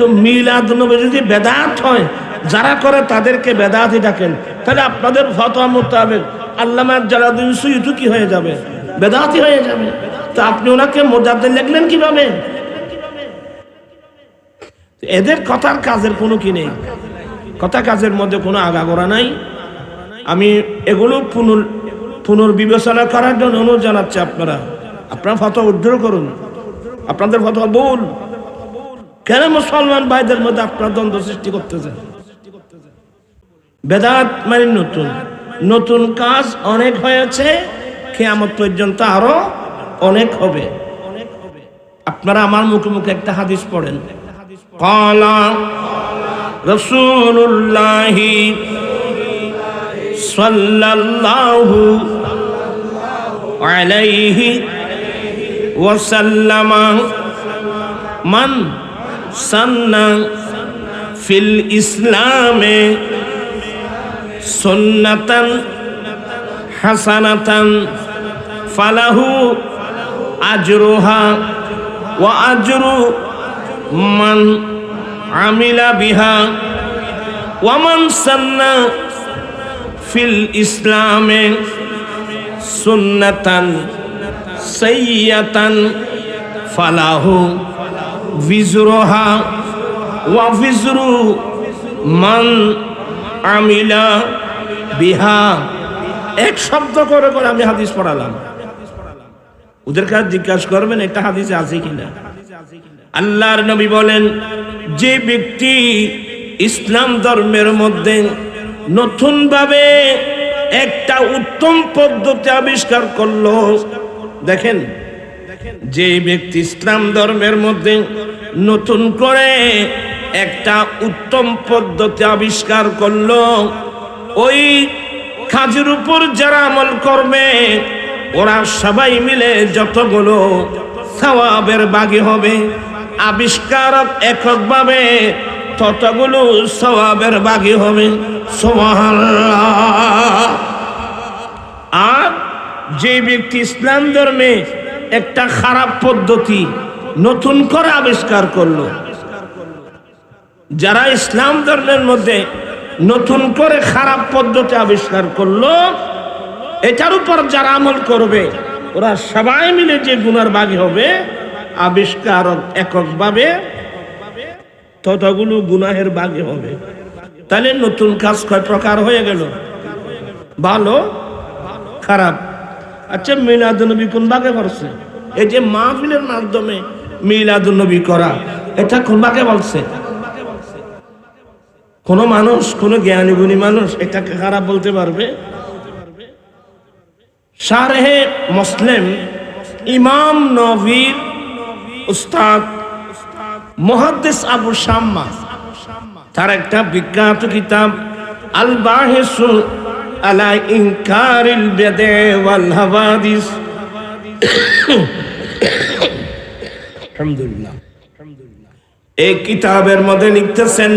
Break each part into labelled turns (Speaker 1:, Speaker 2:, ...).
Speaker 1: তো মিলাদ নবী যদি বেদাত হয়, যারা করে তাদেরকে বেদাতই ডাকেন। তাহলে আপনাদের ফতোয়া মোতাবেক আল্লামা জালাদুল সুইটু কি হয়ে যাবে? বেদাতি হয়ে যাবে। তো আপনি ওনাকে মোজাদ্দে লিখলেন কীভাবে? এদের কথার কাজের কোনো কি নেই। কথা কাজের মধ্যে কোনো আগাগোড়া নাই। আমি এগুলো পুনর পুনর্বিবেচনা করার জন্য অনুরোধ জানাচ্ছি আপনারা। আপনারা ফটো উদ্ধার করুন। আপনাদের ফটো ভুল কেন মুসলমান ভাইদের মধ্যে আপনার দ্বন্দ্ব সৃষ্টি করতেছেন বেদাত মানে নতুন। নতুন কাজ অনেক হয়েছে, কেয়ামত পর্যন্ত আরও অনেক হবে। আপনারা আমার মুখে মুখে একটা হাদিস পড়েন। কলা রসুল্লাহি সাল্লাল্লাহু আলাইহি ওয়াসাল্লাম, মান সান্না ফিল ইসলামে সুন্নাতান হাসানাতান ফালাহু আজরুহা ওয়া আজরু মান আমিলা বিহা ওয়া মান সান্না ফিল ইসলামে সুন্নাতান সাইয়াতান ফালাহু ওয়া ভিজরু মান আমিলা বিহা এক শব্দ করে করে আমি হাদিস পড়ালাম। ওদের কাছে জিজ্ঞাসা করবেন এটা হাদিসে আছে কিনা? আল্লাহর নবী বলেন, যে ব্যক্তি ইসলাম ধর্মের মধ্যে নতুনভাবে একটা উত্তম পদ্ধতি আবিষ্কার করল, দেখেন যে ব্যক্তি ইসলাম ধর্মের মধ্যে নতুন করে একটা উত্তম পদ্ধতি আবিষ্কার করল, ওই কাজের উপর যারা আমল করবে, ওরা সবাই মিলে যতগুলো সওয়াবের বাগি হবে আবিষ্কারক এককভাবে ততগুলো সওয়াবের বাগি হবে। আর যে ব্যক্তি ইসলাম ধর্মে একটা খারাপ পদ্ধতি নতুন করে আবিষ্কার করল। যারা ইসলাম ধর্মের মধ্যে নতুন করে খারাপ পদ্ধতি আবিষ্কার করল, এটার উপর যারা আমল করবে, ওরা সবাই মিলে যে গুনার বাগি হবে, আবিষ্কার এককভাবে ততগুলো গুনাহের বাগি হবে। তাহলে নতুন কাজ কয় প্রকার হয়ে গেল? ভালো, খারাপ। আচ্ছা মিলাদুনবী কোন ভাগে পড়ছে এই যে মাহফিলের মাধ্যমে মিলাদুনবী করা, এটা কোন ভাগে বলছে? কোন মানুষ, কোন জ্ঞানী গুণী মানুষ এটাকে খারাপ বলতে পারবে? শারহে মুসলিম ইমাম নবীর উস্তাদ মুহাদ্দিস আবু শাম্মা, তার একটা বিখ্যাত কিতাব আল বাহিসু আলা ইনকারিল বেদে ওয়াল হাওয়াদিস। আলহামদুলিল্লাহ। এই কিতাবের মধ্যে লিখতেছেন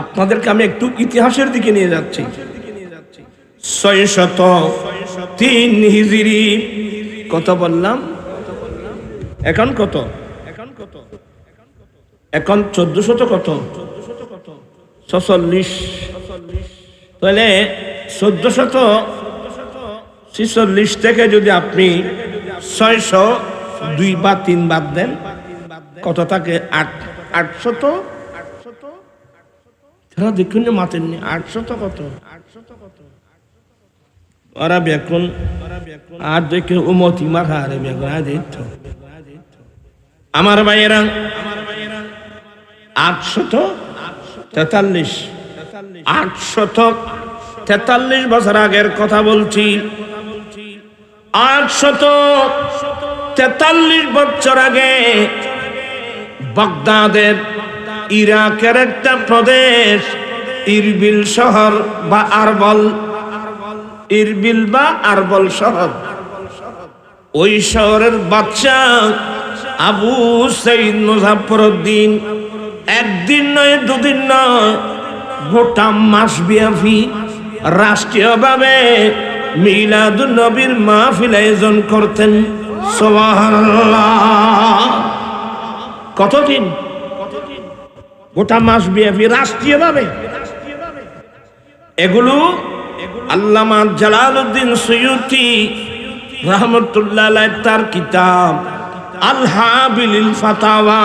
Speaker 1: আপনাদেরকে আমি একটু ইতিহাসের দিকে নিয়ে যাচ্ছি। ছয় শত তিন হিজিরি। কত বললাম? এখন কত? এখন কত এখন চোদ্দ শত কত? ছচল্লিশ। তাহলে চোদ্দ শত ছিচল্লিশ থেকে যদি আপনি ছয়শো, দুই বা তিন বাদ দেন, কত থাকে? আট, আটশত? তারা দেখুন না মাতেন নি আটশত কত? ওরা বেকুন, আর দেখে উমতি মাখা রে বেকুন আয় দেখতো আমার ভাইয়েরা, আটশত তেতাল্লিশ। আটশত তেতাল্লিশ বছর আগের কথা বলছি। আটশত তেতাল্লিশ বছর আগে বাগদাদের ইরাকের একটা প্রদেশ, ইরবিল শহর বা আরবল, ইরবিল বা আরবল শহর। ওই শহরের বাচ্চা আবু সঈদ মুজাফরউদ্দিন একদিন নয়, দুদিন নয় গোটা মাস ব্যাপী রাষ্ট্রীয়ভাবে মিলাদুন নবীর মাহফিল আয়োজন করতেন। কতদিন? গোটা মাস বিএপি রাষ্ট্রীয়ভাবে। এগুলো আল্লামা জালালউদ্দিন সৈয়দি রহমতুল্লাহ তার কিতাব আল হাবিলিল ফাতাওয়া।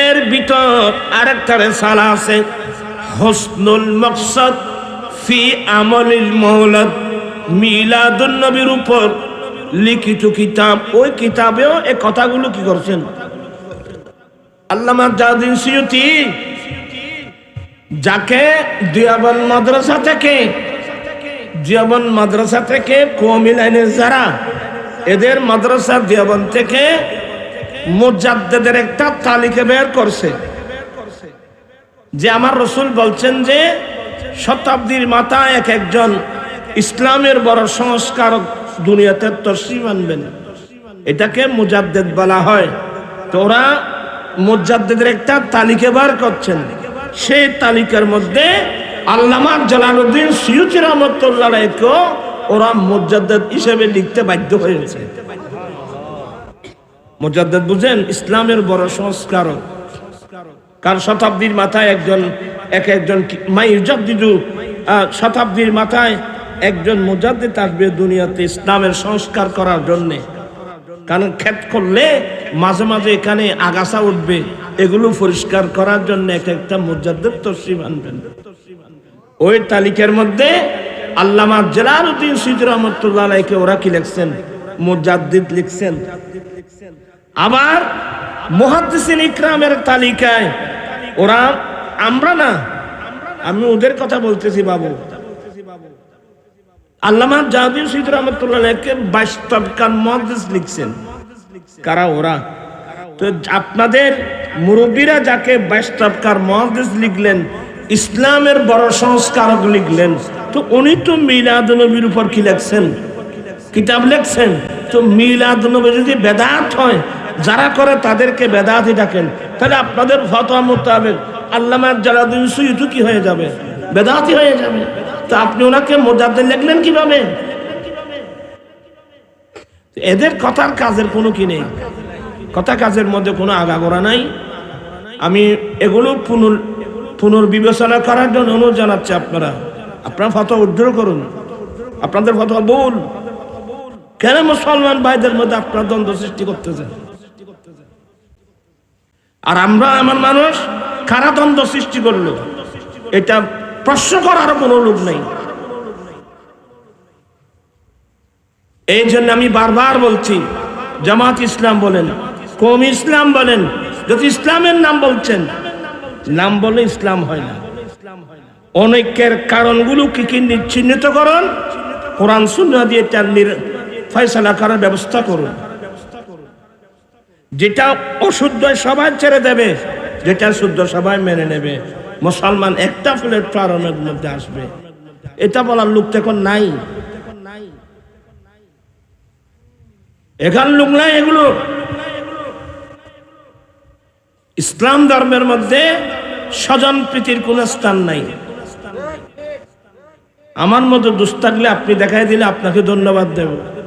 Speaker 1: এর ভিতর আরেকটা রেসালা আছে। হসনুল মকসদ ফি আমলিল মৌলাদ মিলাদুন নবীর উপর লিখিত কিতাব। ওই কিতাবেও এ কথাগুলো কি করছেন? আল্লামা জাদিন সিয়ুতি যাকে দিয়াবন মাদ্রাসা থেকে দিয়াবন মাদ্রাসা থেকে কমি লাইনের যারা, এদের মাদ্রাসা দিয়াবন থেকে মুজাদ্দেদের একটা তালিকা বের করছে। যে আমার রসুল বলছেন যে শতাব্দীর মাথায় এক একজন ইসলামের বড় সংস্কারক দুনিয়াতে তসিম আনবেন। এটাকে মুজাদ্দেদ বলা হয়। তো ওরা মুজাদ্দেদের একটা তালিকা বার করছেন। সেই তালিকার মধ্যে আল্লামা জালালউদ্দিন সিউচি রহমতুল্লাহকেও ওরা মুজাদ্দেদ হিসেবে লিখতে বাধ্য হয়েছে। মুজাদ্দেদ বুঝেন, ইসলামের বড় সংস্কারক। কার শতাব্দীর মাথায় একজন, এক একজন কি- মাই শতাব্দীর মাথায় একজন মুজাদ্দিদ আসবে দুনিয়াতে ইসলামের সংস্কার করার জন্য। কারণ ক্ষেত করলে মাঝে মাঝে এখানে আগাছা উঠবে। এগুলো পরিষ্কার করার জন্য এক একটা মুজাদ্দিদ তসিম আনবেন। ওই তালিকার মধ্যে আল্লামা জেলালউদ্দিন সিদ রহমতুল্লাহ আলাইকে ওরা কি লিখছেন? মুজাদ্দিদ লিখছেন। আবার মুহাদ্দিসিন ইকরামের তালিকায় ওরা আমরা না। আমি ওদের কথা বলতেছি বাবু। আল্লামা জাহাদিন সিদ রহমতুল্লাহকে বাস্তবকান মহাদিস লিখছেন। কারা ওরা? তো আপনাদের মুরব্বীরা যাকে বাস্তবকার মহাদিস লিখলেন, ইসলামের বড় সংস্কারক লিখলেন, তো উনি তো মিলাদ নবীর উপর কি লিখছেন? কিতাব লিখছেন? তো মিলাদ নবী যদি বেদাত হয়, যারা করে তাদেরকে বেদাতই ডাকেন। তাহলে আপনাদের ফতোয়া মোতাবেক আল্লামা জালাদুল সুইতু কি হয়ে যাবে, বেদাতি হয়ে যাবে। তো আপনি ওনাকে মোজাদ্দের লিখলেন কীভাবে? এদের কথার কাজের কোনো কি নেই। কথা কাজের মধ্যে কোনো আগাগোড়া নাই। আমি এগুলো পুনর, পুনর্বিবেচনা করার জন্য অনুরোধ জানাচ্ছি আপনারা। আপনারা ফতোয়া উদ্ধার করুন। আপনাদের ফতোয়া ভুল কেন মুসলমান ভাইদের মধ্যে আপনার দ্বন্দ্ব সৃষ্টি করতেছেন? আর আমরা আমার মানুষ দ্বন্দ্ব সৃষ্টি করল। এটা প্রশ্ন করার কোনো লোক নেই। এই জন্য আমি বারবার বলছি, জামাত ইসলাম বলেন কম ইসলাম বলেন, যদি ইসলামের নাম বলছেন, নাম বলে ইসলাম হয় না। অনেকের কারণগুলো কি কি চিহ্নিত করুন কোরআন শূন্য দিয়ে তার ফয়সালা করার ব্যবস্থা করুন। যেটা অশুদ্ধ সবাই ছেড়ে দেবে, যেটা শুদ্ধ সবাই মেনে নেবে। মুসলমান একটা ফুলের প্ল্যাটফর্মের মধ্যে আসবে। এটা বলার লোক তো এখন নাই। এখান লোক নাই এগুলো। ইসলাম ধর্মের মধ্যে স্বজন প্রীতির কোন স্থান নাই। আমার মতো দুস্তাগলে আপনি দেখাই দিলে আপনাকে ধন্যবাদ দেব।